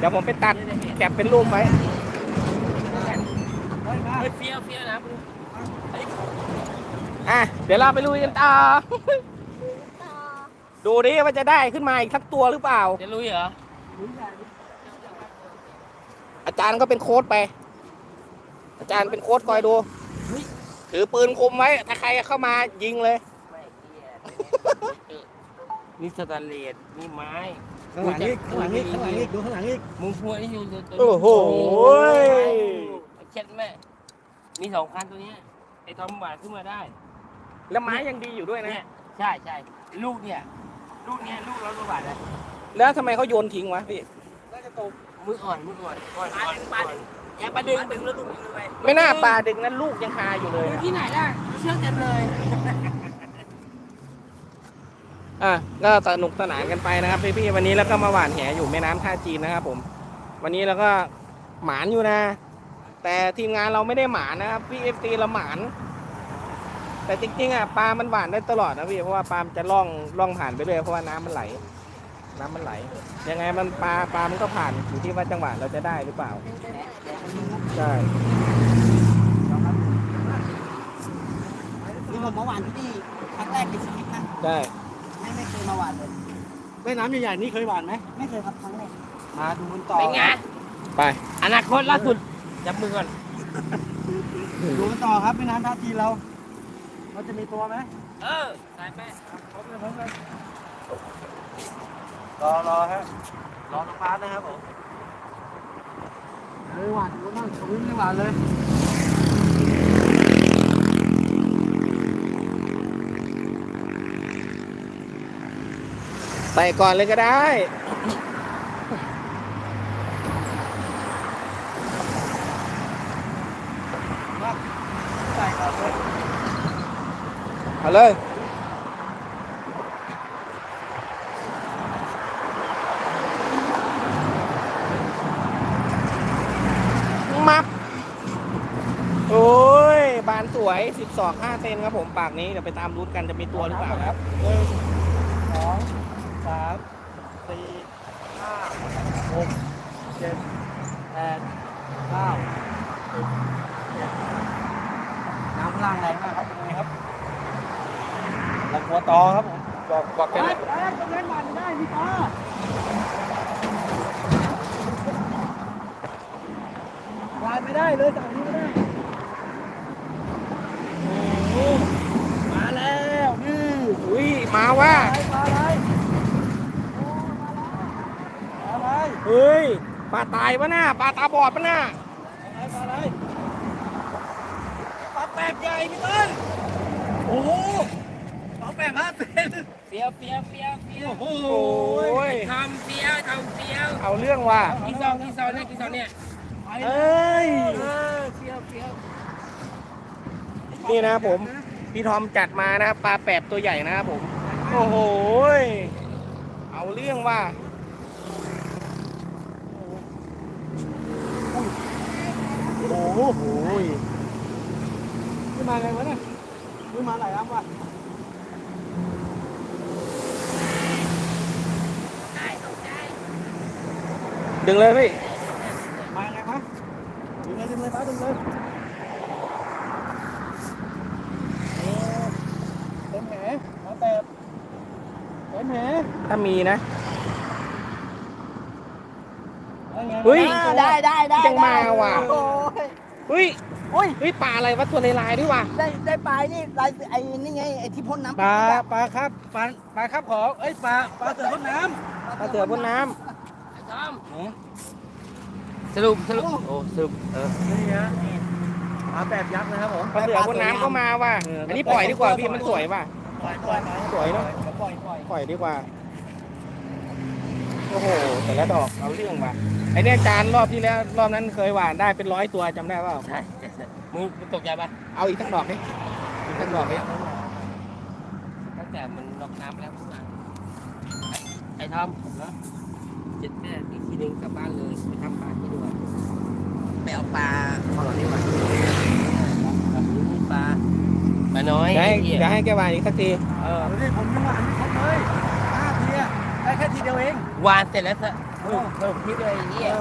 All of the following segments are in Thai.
เดี๋ยวผมไปตัดแก็บเป็นรูปไว้เฮ้ยมาเฮ้ยเฟี้ยวเฟี้ยวนะมึงอะเดี๋ยวเราไปลุยกันต่อดูดิว่าจะได้ขึ้นมาอีกสักตัวหรือเปล่า จะลุยเหรอ อาจารย์ก็เป็นโค้ดไป อาจารย์เป็นโค้ดคอยดู ถือปืนคุมไว้ ถ้าใครเข้ามายิงเลย นี่สแตนเลสนี่ไม้ ข้างหลังอีกข้างหลังอีกข้างหลังอีกดูข้างหลังอีกมึงพูดให้อยู่ตัวโอ้โหเช็ดแม่มีสองคันตัวเนี้ยไอ้ทอมหวานขึ้นมาได้ แล้วไม้ยังดีอยู่ด้วยนะเนี่ยใช่ใช่ลูกเนี่ยลูกเนี้ยลูกร้อยกว่าบาทนะแล้วทำไมเขาโยนทิ้งวะพี่น่าจะตกมืออ่อนมืออ่อนอ่อนอ่อนอ่อนอย่าประดึงดึงแล้วดึงไปไม่น่าปลาดึกนั้นลูกยังคาอยู่เลยอยู่อะที่ไหนล่ะเชือกเต็มเลย อะก็สนุกสนานกันไปนะครับพี่ๆวันนี้แล้วก็มาหว่านแหอยู่แม่น้ำท่าจีนนะครับผม วันนี้เราก็หมานอยู่นะ แต่ทีมงานเราไม่ได้หมานนะครับพี่เอฟซีเราหมาน แต่จริงๆอะปลามันหวานได้ตลอดนะพี่เพราะว่าปลามันจะล่องล่องผ่านไปเรื่อยเพราะว่าน้ำมันไหล น้ำมันไหล ยังไงมันปลาปลามันก็ผ่านอยู่ที่ว่าจังหวะเราจะได้หรือเปล่าใช่นี่ผมมาหวานที่นี่ครั้งแรกในชีวิตนะใช่ไม่ไม่เค ยมาหวานเลย แม่น้ำใหญ่ๆนี่เคยหวานไหมไม่เคยครับครั้งแรกมาดูกันต่อเป็นไง ไป อนาคตล่าสุดจับมือก่อน ดูกันต่อครับแม่น้ำท่าจีนเรา เราจะมีตัวไหมเออสายไปพบเลยพบเลยรอรอฮะรอสปาร์ตนะครับผมเฮ้ยหวานดูบ้างชวิ้งไม่หวานเลย ใส่ก่อนเลยก็ได้ เอาเลย มับ โอ้ย บานสวย 12 5 เซนครับผม ปากนี้ เดี๋ยวไปตามรูทกันจะมีตัวหรือเปล่าครับามสี่ห้าหกเจ็ดแปดเก้าสิบเจ็ดน้ำล่างแรงมากครับเป็นไงครับลำหัวตอครับผมบอกบอกไปกันไปตรงนั้นหวานได้พี่ตาหวานไม่ได้เลยจากนี้ไม่ได้โอ้มาแล้วนี่อุ้ยมาว่า ไปปลาอะไรโอ้มาแล้วปลาอะไร เฮ้ยปลาตายวะน่าปลาตาบอดปะน่าปลาอะไรปลาแปบใหญ่พี่ต้นโอ้โหปลาแปบห้าเซนเฟี้ยวเฟี้ยวเฟี้ยวเฟี้ยวโอ้โหโอ้ยทำเฟี้ยวทำเฟี้ยวเอาเรื่องว่ะกี่ซองกี่ซองเนี่ยกี่ซองเนี่ยเอ้ยเออเฟี้ยวเฟี้ยวนี่นะครับผมพี่ทอมจัดมานะครับปลาแปบตัวใหญ่นะครับผม โอ้โหยเอาเรื่องว่า โอ้โหนี่มาไงวะเนี่ยนี่มาหลายอันวะดึงเลยพี่ มาไงวะดึงเลยดึงเลยป้าดึงเลยโอ้เต็มแหปลาแปบเต็มแหถ้ามีนะได้ไงเฮ้ยอ่าได้ได้ได้ยังมาว่ะ โอ้ ยเฮ้ยโอ้ยเฮ้ยปลาอะไรวะตัวลายๆด้วยว่ะได้ได้ปลายนี่ลายไอ้นี่ไงไอ้ที่พ่นน้ำปลาปลาครับปลาปลาครับของเอ้ยปลาปลาเสือพ่นน้ปลาเสือพ่นน้ไอ้ทอมำสรุปสรุปโอ้สรุปเออนี่ฮะปลาแบบยักษ์นะครับผมำปลาเสือพ่นน้ำก็มาว่ะเอออัอันนี้ปล่อยดีกว่าพี่มันสวยว่ะปล่อยปล่อยสวยเนอะปล่อยปล่อยปล่อยดีกว่าโอ้โหแต่ละดอกเอาเรื่องว่ะ ไอเนี่ยจานรอบที่แล้วรอบนั้นเคยหวานได้เป็นร้อยตัวจำได้เปล่าใช่ใช่ใช่มึงมึงตกใจปะเอาอีกสักดอกดิอีกสักดอกดิตั้งแต่มันลอกน้ำแล้วไอ้ทอมนะเจ็ดแม่อีกทีนึงกลับบ้านเลยไปทำปลาที่ด้วยไปเอาปลาขอนี่มาแบบนี้ปลาปลาน้อยเดี๋ยวให้ไอ้เหี้ยเดี๋ยวให้แกหวานอีกสักทีเออดูดิผมยังหวานไม่ครบเลยห้าทีอะได้แค่ทีเดียวเองวานเสร็จแล้วเถอะ เพิ่มเพิ่มคิดเลยไอ้เหี้ย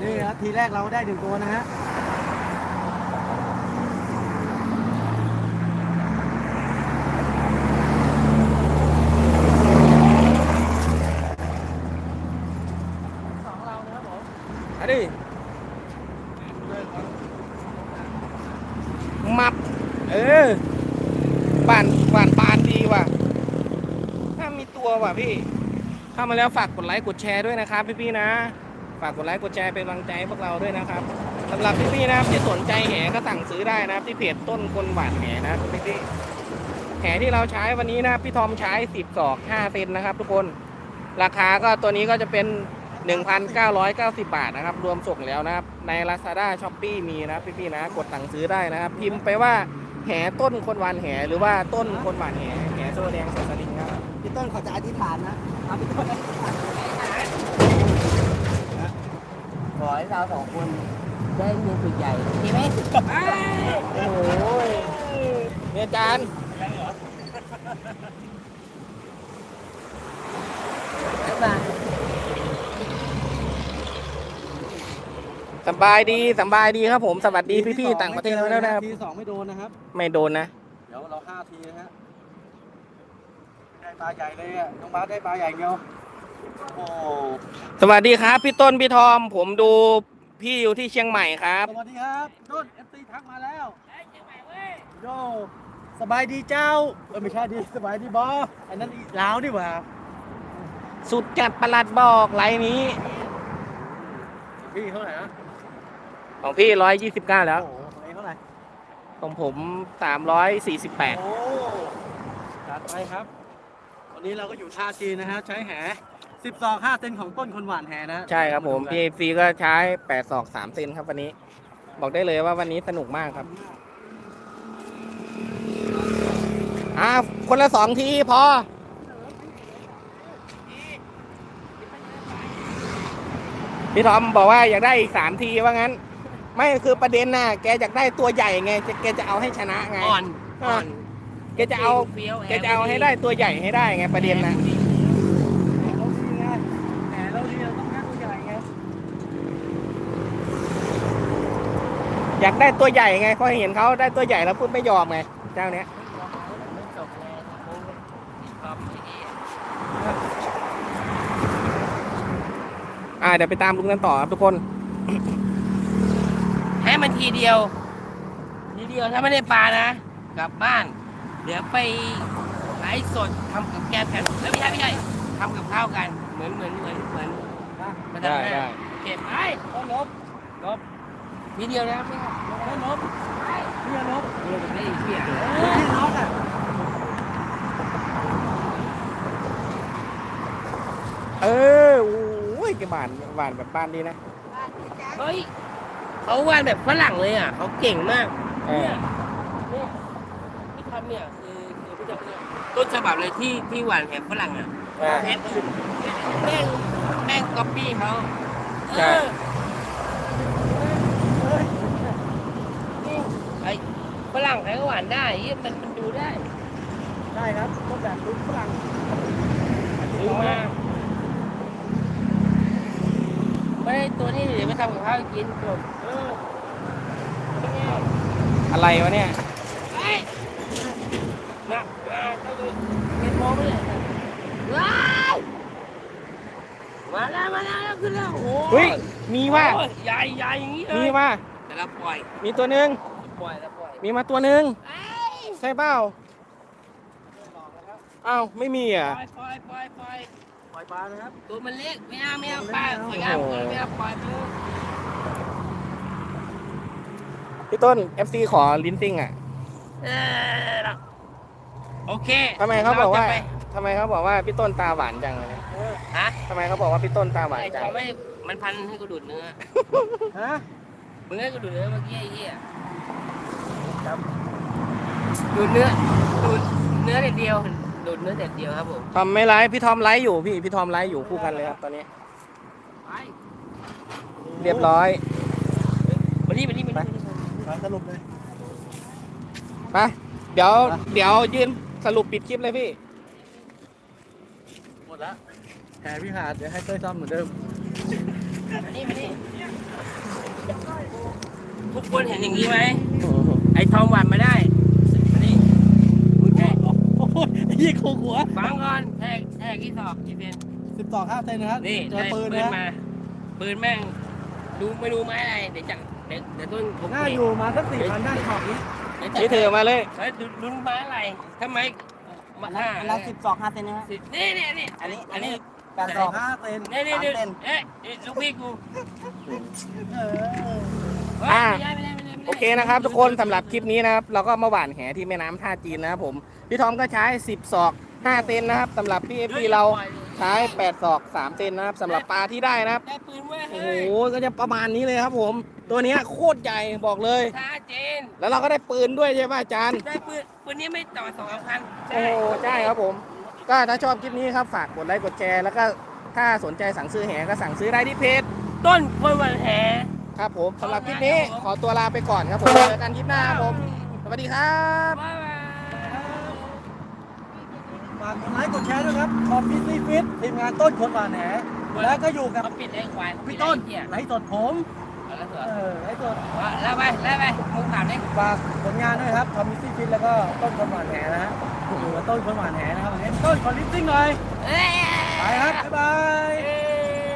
นี่ครับทีแรกเราได้หนึ่งตัวนะฮะสองเรานะครับผมอันนี้มับ เออบ้านบ้านปานดีว่ะถ้ามีตัวว่ะพี่ เข้ามาแล้วฝากกดไลค์กดแชร์ด้วยนะครับพี่ๆนะ ฝากกดไลค์กดแชร์เป็นกำลังใจให้พวกเราด้วยนะครับสำหรับพี่ๆนะครับที่สนใจแหก็สั่งซื้อได้นะครับ ที่เพจต้นคนหวานแหนะครับพี่ๆแหที่เราใช้วันนี้นะพี่ทอมใช้10ศอก5เซนนะครับ ทุกคนราคาก็ตัวนี้ก็จะเป็น 1,990 บาทนะครับ รวมส่งแล้วนะครับ ใน Lazada s h o p e e มีนะพี่ๆนะกดสั่งซื้อได้นะครับ พิมพ์ไปว่าแหต้นคนหวานแหหรือว่าต้นคนหวานแหแหโซแดงสดสลิง พี่ต้นเขาจะอธิษฐานนะเอาพี่ต้นอธิษฐานขอให้เราสองคนได้เงินสุดใหญ่ใช่ไหมโอ้โหเนี่ยอาจารย์บ๊ายบายสบายดีสบายดีครับผม สวัสดีพี่ๆต่างประเทศแล้วนะครับทีสองไม่โดนนะครับ ไม่โดนนะ เดี๋ยวเราห้าทีนะฮะได้ ปลาใหญ่เลยอะน้องบาสได้ปลาใหญ่เดียวโอ้สวัสดีครับ พี่ต้นพี่ทอม ผมดูพี่อยู่ที่เชียงใหม่ครับ สวัสดีครับต้นเอฟซีทักมาแล้วโยสบายดีเจ้าเออไม่ใช่ดีสบายดีบออันนั้นอีลาวดีกว่าสุดจัดประหลัดบอกไลน์นี้พี่เท่าไหร่นะของพี่129แล้ว โอ้โหของเองเท่าไหร่ของผม348โอ้จัดไปครับ วันนี้เราก็อยู่ท่าจีนนะฮะใช้แหสิบสองห้าเซนของต้นคนหวานแหนะใช่ครับผม PFC ก็ใช้8ศอก3เซนครับวันนี้ บอกได้เลยว่าวันนี้สนุกมากครับอ่าคนละสองทีพอ พี่ทอมบอกว่าอยากได้อีกสามทีว่างั้น ไม่คือประเด็นน่ะ แกอยากได้ตัวใหญ่ไงจะแกจะเอาให้ชนะไง อ่อนอ่อน แกจะเอาฟี้ยวแกจะเอาให้ได้ตัวใหญ่ให้ได้ไงประเด็นนะเราดีไงแหเราดีเราต้องแค่ตัวใหญ่ไงอยากได้ตัวใหญ่ไงพอเห็นเขาได้ตัวใหญ่แล้วพูดไม่ยอมไงเจ้าเนี้ยไม่จบเลยโอ้ยชอบไอ้เหี้ยอ่าเดี๋ยวไปตามลุงกันต่อครับทุกคน ให้มันทีเดียว ทีเดียวถ้าไม่ได้ปลานะ กลับบ้าน เดี๋ยวไปไลฟ์สดทำกับแกมกันแล้วไม่ใช่ไม่ใช่ทำกับข้าวกัน เหมือนเหมือนเหมือนเหมือนมาทำหน้าเก็บไอ้ต้นลบลบทีเดียวนะไม่ใช่ต้นลบพี่ลบเดี๋ยวผมไม่ได้เสียพี่น็อตอะเออโอ้ยแกบานบานแบบบ้านดีนะเฮ้ยเขาวาดแบบฝรั่งเลยอะเขาเก่งมากเออเนี่ยเนี่ยที่ทำเนี่ย ต้นฉบับเลยที่ที่หวานแหฝรั่งอะอ่าแแม่งแม่งก๊อปปี้เขาใช่ เออนี่ไอ้ฝรั่งใครก็หวานได้เหี้ยมันมันดูได้ได้ครับต้นแบบตุ้ฝรั่งดูมาไม่ได้ตัวนี้เดี๋ยวไปทำกับข้าวกินจบเออเป็นไงอะไรวะเนี่ย เฮ้ยนะมาต้องดูเห็น มองไม่ได้ว้าวมาแล้วมาแล้วขึ้นแล้วโอ้โหเฮ้ยมีว่าโอ้ยใหญ่ใหญ่อย่างนี้เลมียว่าแต่ละปล่อยมีตัวหนึ่งปล่อยแล้วปล่อยมีมาตัวหนึ่งเอ้ยใช่เปล่าอ้าวไม่มีปอะ ล่อยปล่อยปล่อยปล่อยปล่อยปลานะครับตัวมันเล็กไม่เอาไม่เอาปลาสวยงามโอ้โห ไม่เอาปล่อยไปเลยพี่ต้น FC ขอลิ้นซิงอะเออ โอเคทำไมเขาบอกว่ารจะไปทำไมเขาบอกว่าพี่ต้นตาหวานจังเลยฮะทำไมเขาบอกว่าพี่ต้นตาหวานไอ้จังเขาไม่มันพันให้กูดูดเนื้อฮะมึงให้กูดูดเนื้อเมื่อกี้ไอ้เหี้ยดูดเนื้อดูดเนื้อเด็ดเดียวดูดเนื้อเด็ดเดียวครับผมทอมไม่ไลฟ์พี่ทอมไลฟ์อยู่พี่พี่ทอมไลฟ์อยู่คู่กันเลยครับตอนนี้ ไปเรียบร้อย มานี่มานี่มานี่มานี่ปลาสรุปเลยไปเดี๋ยวเดี๋ยวยืน สรุปปิดคลิปเลยพี่ หมดแล้วแหพี่ขาดเดี๋ยวให้เต้ยซ่อมเหมือนเดิมมานี่มานี่ทุกคนเห็นอย่างนี้ไหม ไอ้ทอมหวันมาได้มานี่มึงแทกโอ้โหยี่โคหัวฟังก่อนแทกแทกกี่ศอกกี่เซนสิบต่อห้าเซนนะครับนี่เจอได้ปืปืนนนะมา ปืนแม่ง ดูไม่ดูไม้อะไร เดี๋ยวจะเดี๋ยวเดี๋ยวต้นผมน่าอยู่มาสักสี่พันได้ขอบนี้ เดี๋ยวนี่จะเธอมาเลยเฮ้ยดูดูไม้อะไรทำไมมาอันนั้นฆ่าอันนั้นสิบสองห้าเซนนะฮะสินี่นี่นี่อันนี้อันนี้แปดสองห้าเซนนี่นี่นี่สามเซนเอ๊ะเอ๊ะลูกพี่กูเออเฮ้ยอ่าไม่ได้ไม่ได้ไม่ได้ไม่ได้โอเคนะครับทุกคนสำหรับคลิปนี้นะครับเราก็มาหว่านแหที่แม่น้ำท่าจีนนะครับผมพี่ทอมก็ใช้10ศอก5เซนนะครับสำหรับพี่เอฟซีเราใช้8ศอก3เซนนะครับสำหรับปลาที่ได้นะครับได้ปืนเว้ยโอ้เฮ้โหยก็จะประมาณนี้เลยครับผม ตัวเนี้ยโคตรใหญ่บอกเลยชาเจน แล้วเราก็ได้ปืนด้วยใช่ป่ะอาจารย์ ได้ปืนปืนนี้ไม่ต่อสองพันโอ้โหใช่ครับผม ก็ถ้าชอบคลิปนี้ครับฝากกดไลค์กดแชร์แล้วก็ถ้าสนใจสั่งซื้อแหก็สั่งซื้อได้ที่เพจต้นคนวันแหครับผมสำหรับคลิปนี้ขอตัวลาไปก่อนครับผมเจอกันคลิปหน้าครับผมสวัสดีครับบ๊ายบายฝากกดไลค์กดแชร์ด้วยครับคอมพิวตี้ฟิตทีมงานต้นคนหวานแหแล้วก็อยู่กับเขาปิดไอ้ควายพี่ต้นเหี้ยไลฟ์สดผมเอา แล้วเหรเอออไลฟ์สดว่าแล้วไปแล้วไปมึงถามได้ฝากผลงานด้วยครับคอมพิวตี้ฟิตแล้วก็ต้นคนหวานแหนะฮะอยู่กับต้นคนหวานแหนะครับวันนี้ต้นขอลิฟติ้งหน่อยเอ้ย ไปครับบ๊ายบายเอ้